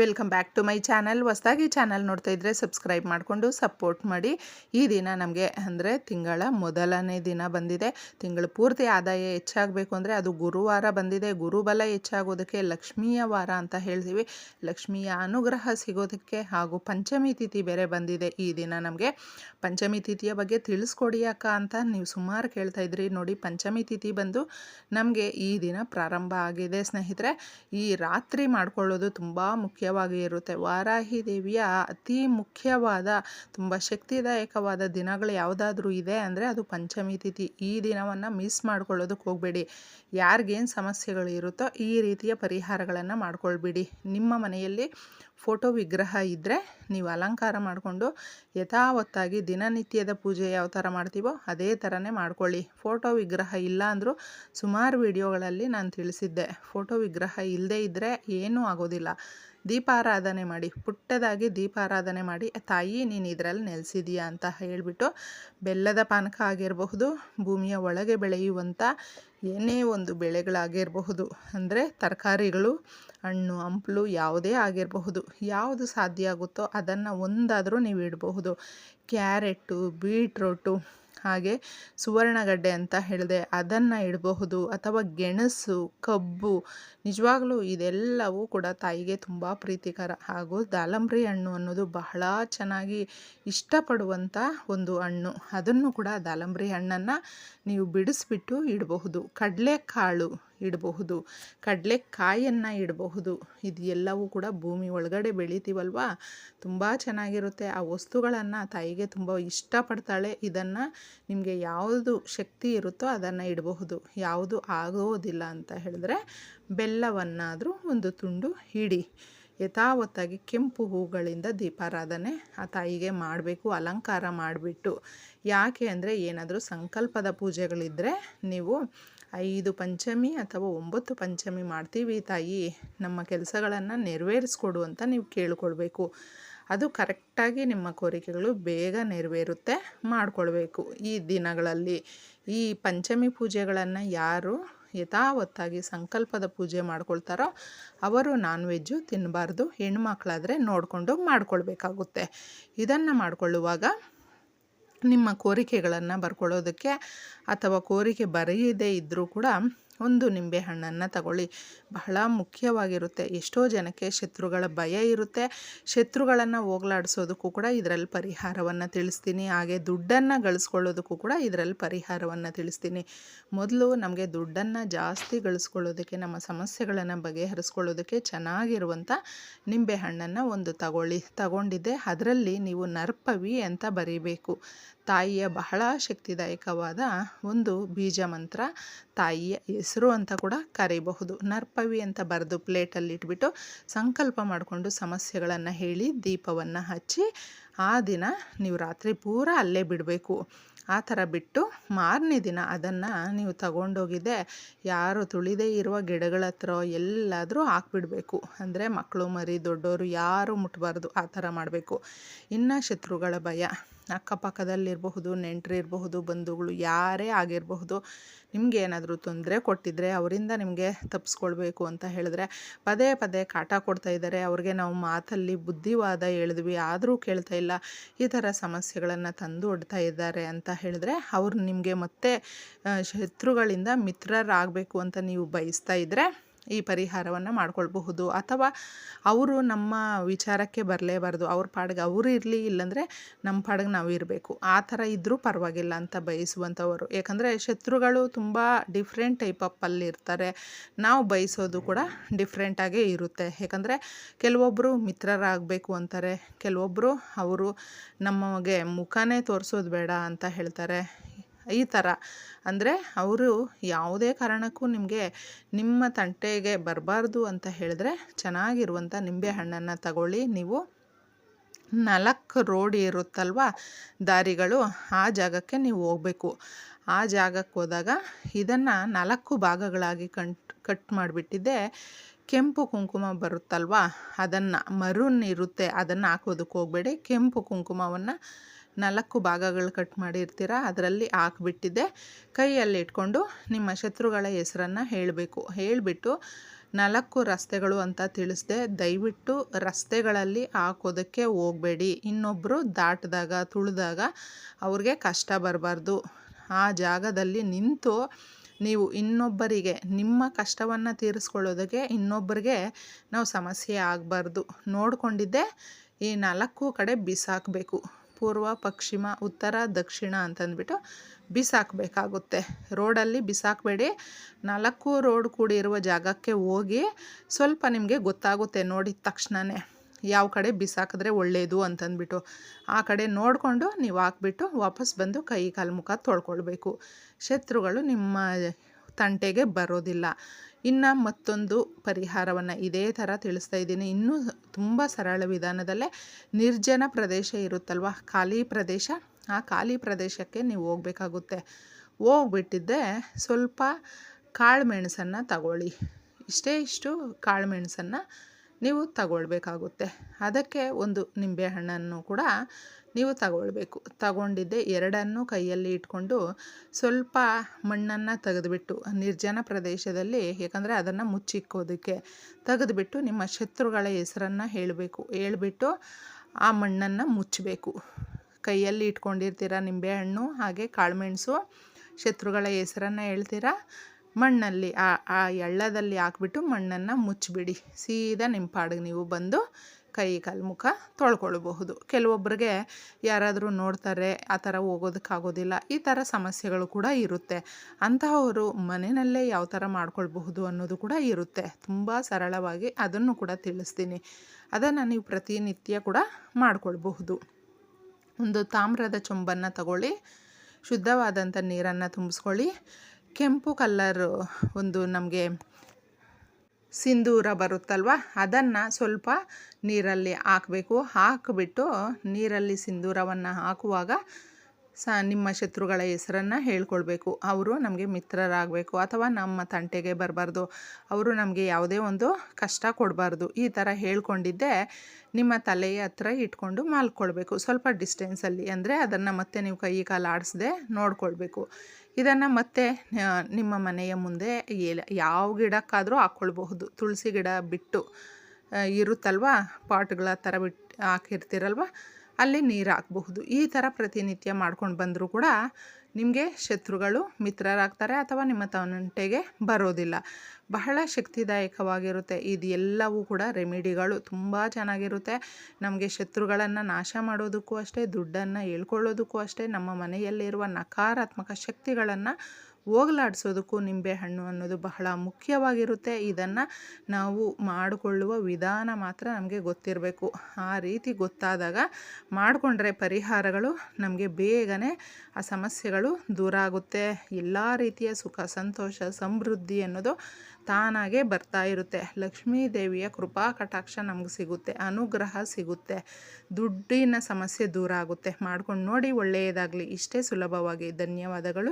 Welcome back to my channel. ಹೊಸದಾಗಿ channel ನೋಡ್ತಾ ಇದ್ದರೆ ಸಬ್ಸ್ಕ್ರೈಬ್ ಮಾಡಿಕೊಂಡು ಸಪೋರ್ಟ್ ಮಾಡಿ. ಈ ದಿನ ನಮಗೆ ಅಂದರೆ ತಿಂಗಳ ಮೊದಲನೇ ದಿನ ಬಂದಿದೆ. ತಿಂಗಳು ಪೂರ್ತಿ ಆದಾಯ ಹೆಚ್ಚಾಗಬೇಕು ಅಂದರೆ ಅದು ಗುರುವಾರ ಬಂದಿದೆ. ಗುರುಬಲ ಹೆಚ್ಚಾಗೋದಕ್ಕೆ ಲಕ್ಷ್ಮೀಯ ವಾರ ಅಂತ ಹೇಳ್ತೀವಿ. ಲಕ್ಷ್ಮಿಯ ಅನುಗ್ರಹ ಸಿಗೋದಕ್ಕೆ ಹಾಗೂ ಪಂಚಮಿ ತಿಥಿ ಬೇರೆ ಬಂದಿದೆ. ಈ ದಿನ ನಮಗೆ ಪಂಚಮಿ ತಿಥಿಯ ಬಗ್ಗೆ ತಿಳಿಸ್ಕೊಡಿ ಅಕ್ಕ ಅಂತ ನೀವು ಸುಮಾರು ಕೇಳ್ತಾ ಇದ್ರಿ. ನೋಡಿ ಪಂಚಮಿ ತಿಥಿ ಬಂದು ನಮಗೆ ಈ ದಿನ ಪ್ರಾರಂಭ ಆಗಿದೆ ಸ್ನೇಹಿತರೆ. ಈ ರಾತ್ರಿ ಮಾಡ್ಕೊಳ್ಳೋದು ತುಂಬ ಮುಖ್ಯವಾಗಿ ಇರುತ್ತೆ. ವಾರಾಹಿ ದೇವಿಯ ಅತಿ ಮುಖ್ಯವಾದ, ತುಂಬ ಶಕ್ತಿದಾಯಕವಾದ ದಿನಗಳು ಯಾವುದಾದ್ರೂ ಇದೆ ಅಂದರೆ ಅದು ಪಂಚಮಿ ತಿಥಿ. ಈ ದಿನವನ್ನು ಮಿಸ್ ಮಾಡ್ಕೊಳ್ಳೋದಕ್ಕೆ ಹೋಗಬೇಡಿ. ಯಾರಿಗೇನು ಸಮಸ್ಯೆಗಳು ಇರುತ್ತೋ ಈ ರೀತಿಯ ಪರಿಹಾರಗಳನ್ನು ಮಾಡ್ಕೊಳ್ಬೇಡಿ. ನಿಮ್ಮ ಮನೆಯಲ್ಲಿ ಫೋಟೋ ವಿಗ್ರಹ ಇದ್ದರೆ ನೀವು ಅಲಂಕಾರ ಮಾಡಿಕೊಂಡು ಯಥಾವತ್ತಾಗಿ ದಿನನಿತ್ಯದ ಪೂಜೆ ಯಾವ ಥರ ಮಾಡ್ತೀವೋ ಅದೇ ಥರನೇ ಮಾಡ್ಕೊಳ್ಳಿ. ಫೋಟೋ ವಿಗ್ರಹ ಇಲ್ಲ ಅಂದರೂ ಸುಮಾರು ವಿಡಿಯೋಗಳಲ್ಲಿ ನಾನು ತಿಳಿಸಿದ್ದೆ. ಫೋಟೋ ವಿಗ್ರಹ ಇಲ್ಲದೇ ಇದ್ದರೆ ಏನೂ ಆಗೋದಿಲ್ಲ. ದೀಪಾರಾಧನೆ ಮಾಡಿ, ಪುಟ್ಟದಾಗಿ ದೀಪಾರಾಧನೆ ಮಾಡಿ, ತಾಯಿ, ನೀನು ಇದರಲ್ಲಿ ನೆಲೆಸಿದೀಯಾ ಅಂತ ಹೇಳಿಬಿಟ್ಟು ಬೆಲ್ಲದ ಪಾನಕ ಆಗಿರಬಹುದು, ಭೂಮಿಯ ಒಳಗೆ ಬೆಳೆಯುವಂಥ ಏನೇ ಒಂದು ಬೆಳೆಗಳಾಗಿರಬಹುದು, ಅಂದರೆ ತರಕಾರಿಗಳು, ಹಣ್ಣು, ಹಂಪಲು ಯಾವುದೇ ಆಗಿರಬಹುದು, ಯಾವುದು ಸಾಧ್ಯ ಆಗುತ್ತೋ ಅದನ್ನು ಒಂದಾದರೂ ನೀವು ಇಡಬಹುದು. ಕ್ಯಾರೆಟು, ಬೀಟ್ರೋಟು ಹಾಗೆ ಸುವರ್ಣಗಡ್ಡೆ ಅಂತ ಹೇಳಿದೆ, ಅದನ್ನು ಇಡಬಹುದು ಅಥವಾ ಗೆಣಸು, ಕಬ್ಬು, ನಿಜವಾಗ್ಲೂ ಇದೆಲ್ಲವೂ ಕೂಡ ತಾಯಿಗೆ ತುಂಬ ಪ್ರೀತಿಕರ. ಹಾಗೂ ದಾಲಂಬ್ರಿ ಹಣ್ಣು ಅನ್ನೋದು ಬಹಳ ಚೆನ್ನಾಗಿ ಇಷ್ಟಪಡುವಂಥ ಒಂದು ಹಣ್ಣು. ಅದನ್ನು ಕೂಡ ದಾಲಂಬ್ರಿ ಹಣ್ಣನ್ನು ನೀವು ಬಿಡಿಸ್ಬಿಟ್ಟು ಇಡಬಹುದು. ಕಡಲೆಕಾಳು ಇಡಬಹುದು. ಕಡಲೆಕಾಯನ್ನು ಇಡಬಹುದು. ಇದು ಎಲ್ಲವೂ ಕೂಡ ಭೂಮಿ ಒಳಗಡೆ ಬೆಳಿತೀವಲ್ವ? ತುಂಬ ಚೆನ್ನಾಗಿರುತ್ತೆ. ಆ ವಸ್ತುಗಳನ್ನು ತಾಯಿಗೆ ತುಂಬ ಇಷ್ಟಪಡ್ತಾಳೆ. ಇದನ್ನು ನಿಮಗೆ ಯಾವುದು ಶಕ್ತಿ ಇರುತ್ತೋ ಅದನ್ನು ಇಡಬಹುದು. ಯಾವುದು ಆಗೋದಿಲ್ಲ ಅಂತ ಹೇಳಿದ್ರೆ ಬೆಲ್ಲವನ್ನಾದರೂ ಒಂದು ತುಂಡು ಇಡಿ ಯಥಾವತ್ತಾಗಿ ಕೆಂಪು ಹೂಗಳಿಂದ ದೀಪಾರಾಧನೆ ಆ ತಾಯಿಗೆ ಮಾಡಬೇಕು, ಅಲಂಕಾರ ಮಾಡಿಬಿಟ್ಟು. ಯಾಕೆ ಅಂದರೆ ಏನಾದರೂ ಸಂಕಲ್ಪದ ಪೂಜೆಗಳಿದ್ದರೆ ನೀವು ಐದು ಪಂಚಮಿ ಅಥವಾ ಒಂಬತ್ತು ಪಂಚಮಿ ಮಾಡ್ತೀವಿ ತಾಯಿ. ನಮ್ಮ ಕೆಲಸಗಳನ್ನು ನೆರವೇರಿಸ್ಕೊಡು ಅಂತ ನೀವು ಕೇಳಿಕೊಳ್ಬೇಕು. ಅದು ಕರೆಕ್ಟಾಗಿ ನಿಮ್ಮ ಕೋರಿಕೆಗಳು ಬೇಗ ನೆರವೇರುತ್ತೆ ಮಾಡಿಕೊಳ್ಬೇಕು. ಈ ದಿನಗಳಲ್ಲಿ ಈ ಪಂಚಮಿ ಪೂಜೆಗಳನ್ನು ಯಾರು ಯಥಾವತ್ತಾಗಿ ಸಂಕಲ್ಪದ ಪೂಜೆ ಮಾಡ್ಕೊಳ್ತಾರೋ ಅವರು ನಾನ್ ವೆಜ್ಜು ತಿನ್ನಬಾರ್ದು ಹೆಣ್ಮಕ್ಳಾದರೆ ನೋಡಿಕೊಂಡು ಮಾಡ್ಕೊಳ್ಬೇಕಾಗುತ್ತೆ. ಇದನ್ನು ಮಾಡಿಕೊಳ್ಳುವಾಗ ನಿಮ್ಮ ಕೋರಿಕೆಗಳನ್ನು ಬರ್ಕೊಳ್ಳೋದಕ್ಕೆ ಅಥವಾ ಕೋರಿಕೆ ಬರೆಯದೇ ಇದ್ದರೂ ಕೂಡ ಒಂದು ನಿಂಬೆ ಹಣ್ಣನ್ನು ತಗೊಳ್ಳಿ. ಬಹಳ ಮುಖ್ಯವಾಗಿರುತ್ತೆ. ಎಷ್ಟೋ ಜನಕ್ಕೆ ಶತ್ರುಗಳ ಭಯ ಇರುತ್ತೆ. ಶತ್ರುಗಳನ್ನು ಹೋಗ್ಲಾಡಿಸೋದಕ್ಕೂ ಕೂಡ ಇದರಲ್ಲಿ ಪರಿಹಾರವನ್ನು ತಿಳಿಸ್ತೀನಿ. ಹಾಗೆ ದುಡ್ಡನ್ನು ಗಳಿಸ್ಕೊಳ್ಳೋದಕ್ಕೂ ಕೂಡ ಇದರಲ್ಲಿ ಪರಿಹಾರವನ್ನು ತಿಳಿಸ್ತೀನಿ. ಮೊದಲು ನಮಗೆ ದುಡ್ಡನ್ನು ಜಾಸ್ತಿ ಗಳಿಸ್ಕೊಳ್ಳೋದಕ್ಕೆ, ನಮ್ಮ ಸಮಸ್ಯೆಗಳನ್ನು ಬಗೆಹರಿಸ್ಕೊಳ್ಳೋದಕ್ಕೆ ಚೆನ್ನಾಗಿರುವಂಥ ನಿಂಬೆ ಹಣ್ಣನ್ನು ಒಂದು ತಗೊಳ್ಳಿ. ತಗೊಂಡಿದ್ದೆ. ಅದರಲ್ಲಿ ನೀವು ನರ್ಪವಿ ಅಂತ ಬರೀಬೇಕು. ತಾಯಿಯ ಬಹಳ ಶಕ್ತಿದಾಯಕವಾದ ಒಂದು ಬೀಜ ಮಂತ್ರ, ತಾಯಿಯ ಹೆಸರು ಅಂತ ಕೂಡ ಕರೀಬಹುದು. ನರ್ಪವಿ ಅಂತ ಬರೆದು ಪ್ಲೇಟಲ್ಲಿ ಇಟ್ಬಿಟ್ಟು ಸಂಕಲ್ಪ ಮಾಡಿಕೊಂಡು ಸಮಸ್ಯೆಗಳನ್ನು ಹೇಳಿ ದೀಪವನ್ನು ಹಚ್ಚಿ ಆ ದಿನ ನೀವು ರಾತ್ರಿ ಪೂರ ಅಲ್ಲೇ ಬಿಡಬೇಕು. ಆ ಥರ ಬಿಟ್ಟು ಮಾರನೇ ದಿನ ಅದನ್ನು ನೀವು ತಗೊಂಡೋಗಿದ್ದೆ, ಯಾರು ತುಳಿದೇ ಇರುವ ಗಿಡಗಳ ಹತ್ರ ಎಲ್ಲಾದರೂ ಹಾಕ್ಬಿಡಬೇಕು. ಅಂದರೆ ಮಕ್ಕಳು ಮರಿ ದೊಡ್ಡವರು ಯಾರು ಮುಟ್ಟಬಾರ್ದು ಆ ಥರ ಮಾಡಬೇಕು. ಇನ್ನು ಶತ್ರುಗಳ ಭಯ. ಅಕ್ಕಪಕ್ಕದಲ್ಲಿರಬಹುದು, ನೆಂಟರಿರಬಹುದು, ಬಂಧುಗಳು ಯಾರೇ ಆಗಿರಬಹುದು ನಿಮಗೆ ಏನಾದರೂ ತೊಂದರೆ ಕೊಟ್ಟಿದ್ದರೆ ಅವರಿಂದ ನಿಮಗೆ ತಪ್ಪಿಸ್ಕೊಳ್ಬೇಕು ಅಂತ ಹೇಳಿದ್ರೆ ಪದೇ ಪದೇ ಕಾಟ ಕೊಡ್ತಾ ಇದ್ದಾರೆ. ಅವ್ರಿಗೆ ನಾವು ಮಾತಲ್ಲಿ ಬುದ್ಧಿವಾದ ಹೇಳಿದ್ವಿ, ಆದರೂ ಕೇಳ್ತಾ ಇಲ್ಲ, ಈ ಥರ ಸಮಸ್ಯೆಗಳನ್ನು ತಂದು ಒಡ್ತಾ ಇದ್ದಾರೆ ಅಂತ ಹೇಳಿದ್ರೆ ಅವ್ರು ನಿಮಗೆ ಮತ್ತೆ ಶತ್ರುಗಳಿಂದ ಮಿತ್ರರಾಗಬೇಕು ಅಂತ ನೀವು ಬಯಸ್ತಾ ಇದ್ದರೆ ಈ ಪರಿಹಾರವನ್ನು ಮಾಡ್ಕೊಳ್ಬಹುದು. ಅಥವಾ ಅವರು ನಮ್ಮ ವಿಚಾರಕ್ಕೆ ಬರಲೇಬಾರ್ದು. ಅವ್ರ ಪಾಡಿಗೆ ಅವರು ಇರಲಿ, ಇಲ್ಲಾಂದರೆ ನಮ್ಮ ಪಾಡಿಗೆ ನಾವು ಇರಬೇಕು. ಆ ಥರ ಇದ್ದರೂ ಪರವಾಗಿಲ್ಲ ಅಂತ ಬಯಸುವಂಥವರು. ಯಾಕಂದರೆ ಶತ್ರುಗಳು ತುಂಬ ಡಿಫ್ರೆಂಟ್ ಟೈಪ್ ಅಲ್ಲಿ ಇರ್ತಾರೆ. ನಾವು ಬಯಸೋದು ಕೂಡ ಡಿಫ್ರೆಂಟಾಗೇ ಇರುತ್ತೆ. ಯಾಕಂದರೆ ಕೆಲವೊಬ್ಬರು ಮಿತ್ರರಾಗಬೇಕು ಅಂತಾರೆ. ಕೆಲವೊಬ್ಬರು ಅವರು ನಮಗೆ ಮುಖನೇ ತೋರಿಸೋದು ಬೇಡ ಅಂತ ಹೇಳ್ತಾರೆ. ಈ ಥರ. ಅಂದರೆ ಅವರು ಯಾವುದೇ ಕಾರಣಕ್ಕೂ ನಿಮಗೆ ನಿಮ್ಮ ತಂಟೆಗೆ ಬರಬಾರ್ದು ಅಂತ ಹೇಳಿದ್ರೆ ಚೆನ್ನಾಗಿರುವಂಥ ನಿಂಬೆ ಹಣ್ಣನ್ನು ತಗೊಳ್ಳಿ. ನೀವು ನಾಲ್ಕು ರೋಡ್ ಇರುತ್ತಲ್ವ ದಾರಿಗಳು ಆ ಜಾಗಕ್ಕೆ ನೀವು ಹೋಗಬೇಕು. ಆ ಜಾಗಕ್ಕೆ ಹೋದಾಗ ಇದನ್ನು ನಾಲ್ಕು ಭಾಗಗಳಾಗಿ ಕಂಟ್ ಕಟ್ ಮಾಡಿಬಿಟ್ಟಿದ್ದೆ. ಕೆಂಪು ಕುಂಕುಮ ಬರುತ್ತಲ್ವ ಅದನ್ನು ಮರುನ್ ಇರುತ್ತೆ ಅದನ್ನು ಹಾಕೋದಕ್ಕೆ ಹೋಗಬೇಡಿ. ಕೆಂಪು ಕುಂಕುಮವನ್ನು ನಾಲ್ಕು ಭಾಗಗಳು ಕಟ್ ಮಾಡಿರ್ತೀರ, ಅದರಲ್ಲಿ ಹಾಕ್ಬಿಟ್ಟಿದ್ದೆ. ಕೈಯಲ್ಲಿ ಇಟ್ಕೊಂಡು ನಿಮ್ಮ ಶತ್ರುಗಳ ಹೆಸರನ್ನು ಹೇಳಬೇಕು. ಹೇಳಿಬಿಟ್ಟು ನಾಲ್ಕು ರಸ್ತೆಗಳು ಅಂತ ತಿಳಿಸ್ದೆ. ದಯವಿಟ್ಟು ರಸ್ತೆಗಳಲ್ಲಿ ಹಾಕೋದಕ್ಕೆ ಹೋಗಬೇಡಿ. ಇನ್ನೊಬ್ಬರು ದಾಟಿದಾಗ, ತುಳಿದಾಗ ಅವ್ರಿಗೆ ಕಷ್ಟ ಬರಬಾರ್ದು. ಆ ಜಾಗದಲ್ಲಿ ನಿಂತು ನೀವು ಇನ್ನೊಬ್ಬರಿಗೆ, ನಿಮ್ಮ ಕಷ್ಟವನ್ನು ತೀರಿಸ್ಕೊಳ್ಳೋದಕ್ಕೆ ಇನ್ನೊಬ್ಬರಿಗೆ ನಾವು ಸಮಸ್ಯೆ ಆಗಬಾರ್ದು. ನೋಡಿಕೊಂಡಿದ್ದೆ, ಈ ನಾಲ್ಕು ಕಡೆ ಬಿಸಾಕಬೇಕು. ಪೂರ್ವ, ಪಶ್ಚಿಮ, ಉತ್ತರ, ದಕ್ಷಿಣ ಅಂತಂದ್ಬಿಟ್ಟು ಬಿಸಾಕಬೇಕಾಗುತ್ತೆ. ರೋಡಲ್ಲಿ ಬಿಸಾಕಬೇಡಿ. ನಾಲ್ಕು ರೋಡ್ ಕೂಡಿರುವ ಜಾಗಕ್ಕೆ ಹೋಗಿ ಸ್ವಲ್ಪ ನಿಮಗೆ ಗೊತ್ತಾಗುತ್ತೆ ನೋಡಿದ ತಕ್ಷಣವೇ ಯಾವ ಕಡೆ ಬಿಸಾಕಿದ್ರೆ ಒಳ್ಳೆಯದು ಅಂತಂದ್ಬಿಟ್ಟು. ಆ ಕಡೆ ನೋಡಿಕೊಂಡು ನೀವು ಹಾಕ್ಬಿಟ್ಟು ವಾಪಸ್ ಬಂದು ಕೈ ಕಾಲು ಮುಖ ತೊಳ್ಕೊಳ್ಬೇಕು. ಶತ್ರುಗಳು ನಿಮ್ಮ ತಂಟೆಗೆ ಬರೋದಿಲ್ಲ. ಇನ್ನು ಮತ್ತೊಂದು ಪರಿಹಾರವನ್ನು ಇದೇ ಥರ ತಿಳಿಸ್ತಾ ಇದ್ದೀನಿ. ಇನ್ನೂ ತುಂಬ ಸರಳ ವಿಧಾನದಲ್ಲೇ ನಿರ್ಜನ ಪ್ರದೇಶ ಇರುತ್ತಲ್ವ? ಖಾಲಿ ಪ್ರದೇಶ? ಆ ಖಾಲಿ ಪ್ರದೇಶಕ್ಕೆ ನೀವು ಹೋಗಬೇಕಾಗುತ್ತೆ. ಹೋಗ್ಬಿಟ್ಟಿದ್ದೆ ಸ್ವಲ್ಪ ಕಾಳು ಮೆಣಸನ್ನು ತಗೊಳ್ಳಿ. ಇಷ್ಟೇ ಇಷ್ಟು ಕಾಳು ಮೆಣಸನ್ನು ನೀವು ತಗೊಳ್ಬೇಕಾಗುತ್ತೆ. ಅದಕ್ಕೆ ಒಂದು ನಿಂಬೆಹಣ್ಣನ್ನು ಕೂಡ ನೀವು ತಗೊಳ್ಬೇಕು. ತಗೊಂಡಿದ್ದೆ ಎರಡನ್ನು ಕೈಯಲ್ಲಿ ಇಟ್ಕೊಂಡು ಸ್ವಲ್ಪ ಮಣ್ಣನ್ನು ತೆಗೆದುಬಿಟ್ಟು ನಿರ್ಜನ ಪ್ರದೇಶದಲ್ಲಿ, ಯಾಕಂದರೆ ಅದನ್ನು ಮುಚ್ಚಿಕ್ಕೋದಕ್ಕೆ ತೆಗೆದುಬಿಟ್ಟು ನಿಮ್ಮ ಶತ್ರುಗಳ ಹೆಸರನ್ನು ಹೇಳಬೇಕು. ಹೇಳಿಬಿಟ್ಟು ಆ ಮಣ್ಣನ್ನು ಮುಚ್ಚಬೇಕು ಕೈಯಲ್ಲಿ ಇಟ್ಕೊಂಡಿರ್ತೀರ ನಿಂಬೆಹಣ್ಣು ಹಾಗೆ ಕಾಳುಮೆಣಸು ಶತ್ರುಗಳ ಹೆಸರನ್ನು ಹೇಳ್ತೀರಾ? ಮಣ್ಣಲ್ಲಿ, ಆ ಆ ಎಳ್ಳದಲ್ಲಿ ಹಾಕ್ಬಿಟ್ಟು ಮಣ್ಣನ್ನು ಮುಚ್ಚಿಬಿಡಿ. ಸೀದಾ ನಿಮ್ಮ ಪಾಡಿಗೆ ನೀವು ಬಂದು ಕೈ ಕಾಲು ಮುಖ ತೊಳ್ಕೊಳ್ಬಹುದು. ಕೆಲವೊಬ್ಬರಿಗೆ ಯಾರಾದರೂ ನೋಡ್ತಾರೆ, ಆ ಥರ ಹೋಗೋದಕ್ಕಾಗೋದಿಲ್ಲ, ಈ ಥರ ಸಮಸ್ಯೆಗಳು ಕೂಡ ಇರುತ್ತೆ. ಅಂತಹವರು ಮನೆಯಲ್ಲೇ ಯಾವ ಥರ ಮಾಡ್ಕೊಳ್ಬಹುದು ಅನ್ನೋದು ಕೂಡ ಇರುತ್ತೆ. ತುಂಬ ಸರಳವಾಗಿ ಅದನ್ನು ಕೂಡ ತಿಳಿಸ್ತೀನಿ. ಅದನ್ನು ನೀವು ಪ್ರತಿನಿತ್ಯ ಕೂಡ ಮಾಡ್ಕೊಳ್ಬಹುದು. ಒಂದು ತಾಮ್ರದ ಚೊಂಬನ್ನು ತಗೊಳ್ಳಿ ಶುದ್ಧವಾದಂಥ ನೀರನ್ನು ತುಂಬಿಸ್ಕೊಳ್ಳಿ ಕೆಂಪು ಕಲ್ಲರು ಒಂದು ನಮಗೆ ಸಿಂಧೂರ ಬರುತ್ತಲ್ವ? ಅದನ್ನು ಸ್ವಲ್ಪ ನೀರಲ್ಲಿ ಹಾಕಬೇಕು. ಹಾಕಿಬಿಟ್ಟು ನೀರಲ್ಲಿ ಸಿಂಧೂರವನ್ನು ಹಾಕುವಾಗ ಸ, ನಿಮ್ಮ ಶತ್ರುಗಳ ಹೆಸರನ್ನು ಹೇಳ್ಕೊಳ್ಬೇಕು. ಅವರು ನಮಗೆ ಮಿತ್ರರಾಗಬೇಕು ಅಥವಾ ನಮ್ಮ ತಂಟೆಗೆ ಬರಬಾರ್ದು. ಅವರು ನಮಗೆ ಯಾವುದೇ ಒಂದು ಕಷ್ಟ ಕೊಡಬಾರ್ದು. ಈ ಥರ ಹೇಳ್ಕೊಂಡಿದ್ದೆ ನಿಮ್ಮ ತಲೆಯ ಹತ್ರ ಇಟ್ಕೊಂಡು ಮಾಲ್ಕೊಳ್ಬೇಕು. ಸ್ವಲ್ಪ ಡಿಸ್ಟೆನ್ಸಲ್ಲಿ ಅಂದರೆ ಅದನ್ನು ಮತ್ತೆ ನೀವು ಕೈ ಕಾಲು ಆಡಿಸದೆ ನೋಡ್ಕೊಳ್ಬೇಕು. ಇದನ್ನು ಮತ್ತೆ ನಿಮ್ಮ ಮನೆಯ ಮುಂದೆ ಯಾವ ಗಿಡಕ್ಕಾದರೂ ಹಾಕ್ಕೊಳ್ಬಹುದು. ತುಳಸಿ ಗಿಡ ಬಿಟ್ಟು ಇರುತ್ತಲ್ವ? ಪಾಟ್ಗಳ ಥರ ಬಿಟ್ಟು ಹಾಕಿರ್ತೀರಲ್ವ? ಅಲ್ಲಿ ನೀರು ಹಾಕಬಹುದು ಈ ಥರ ಪ್ರತಿನಿತ್ಯ ಮಾಡ್ಕೊಂಡು ಬಂದರೂ ಕೂಡ ನಿಮಗೆ ಶತ್ರುಗಳು ಮಿತ್ರರಾಗ್ತಾರೆ ಅಥವಾ ನಿಮ್ಮ ತಂಟೆಗೆ ಬರೋದಿಲ್ಲ. ಬಹಳ ಶಕ್ತಿದಾಯಕವಾಗಿರುತ್ತೆ. ಇದು ಎಲ್ಲವೂ ಕೂಡ ರೆಮಿಡಿಗಳು ತುಂಬ ಚೆನ್ನಾಗಿರುತ್ತೆ. ನಮಗೆ ಶತ್ರುಗಳನ್ನು ನಾಶ ಮಾಡೋದಕ್ಕೂ ಅಷ್ಟೇ, ದುಡ್ಡನ್ನು ಹೇಳ್ಕೊಳ್ಳೋದಕ್ಕೂ ಅಷ್ಟೇ, ನಮ್ಮ ಮನೆಯಲ್ಲಿರುವ ನಕಾರಾತ್ಮಕ ಶಕ್ತಿಗಳನ್ನು ಹೋಗಲಾಡಿಸೋದಕ್ಕೂ ನಿಂಬೆಹಣ್ಣು ಅನ್ನೋದು ಬಹಳ ಮುಖ್ಯವಾಗಿರುತ್ತೆ. ಇದನ್ನು ನಾವು ಮಾಡಿಕೊಳ್ಳುವ ವಿಧಾನ ಮಾತ್ರ ನಮಗೆ ಗೊತ್ತಿರಬೇಕು. ಆ ರೀತಿ ಗೊತ್ತಾದಾಗ ಮಾಡಿಕೊಂಡ್ರೆ ಪರಿಹಾರಗಳು ನಮಗೆ ಬೇಗನೆ ಆ ಸಮಸ್ಯೆಗಳು ದೂರ ಆಗುತ್ತೆ. ಎಲ್ಲ ರೀತಿಯ ಸುಖ, ಸಂತೋಷ, ಸಮೃದ್ಧಿ ಅನ್ನೋದು ತಾನಾಗೆ ಬರ್ತಾ ಇರುತ್ತೆ. ಲಕ್ಷ್ಮೀ ದೇವಿಯ ಕೃಪಾ ಕಟಾಕ್ಷ ನಮ್ಗೆ ಸಿಗುತ್ತೆ, ಅನುಗ್ರಹ ಸಿಗುತ್ತೆ, ದುಡ್ಡಿನ ಸಮಸ್ಯೆ ದೂರ ಆಗುತ್ತೆ. ಮಾಡ್ಕೊಂಡು ನೋಡಿ ಒಳ್ಳೆಯದಾಗಲಿ. ಇಷ್ಟೇ ಸುಲಭವಾಗಿ. ಧನ್ಯವಾದಗಳು.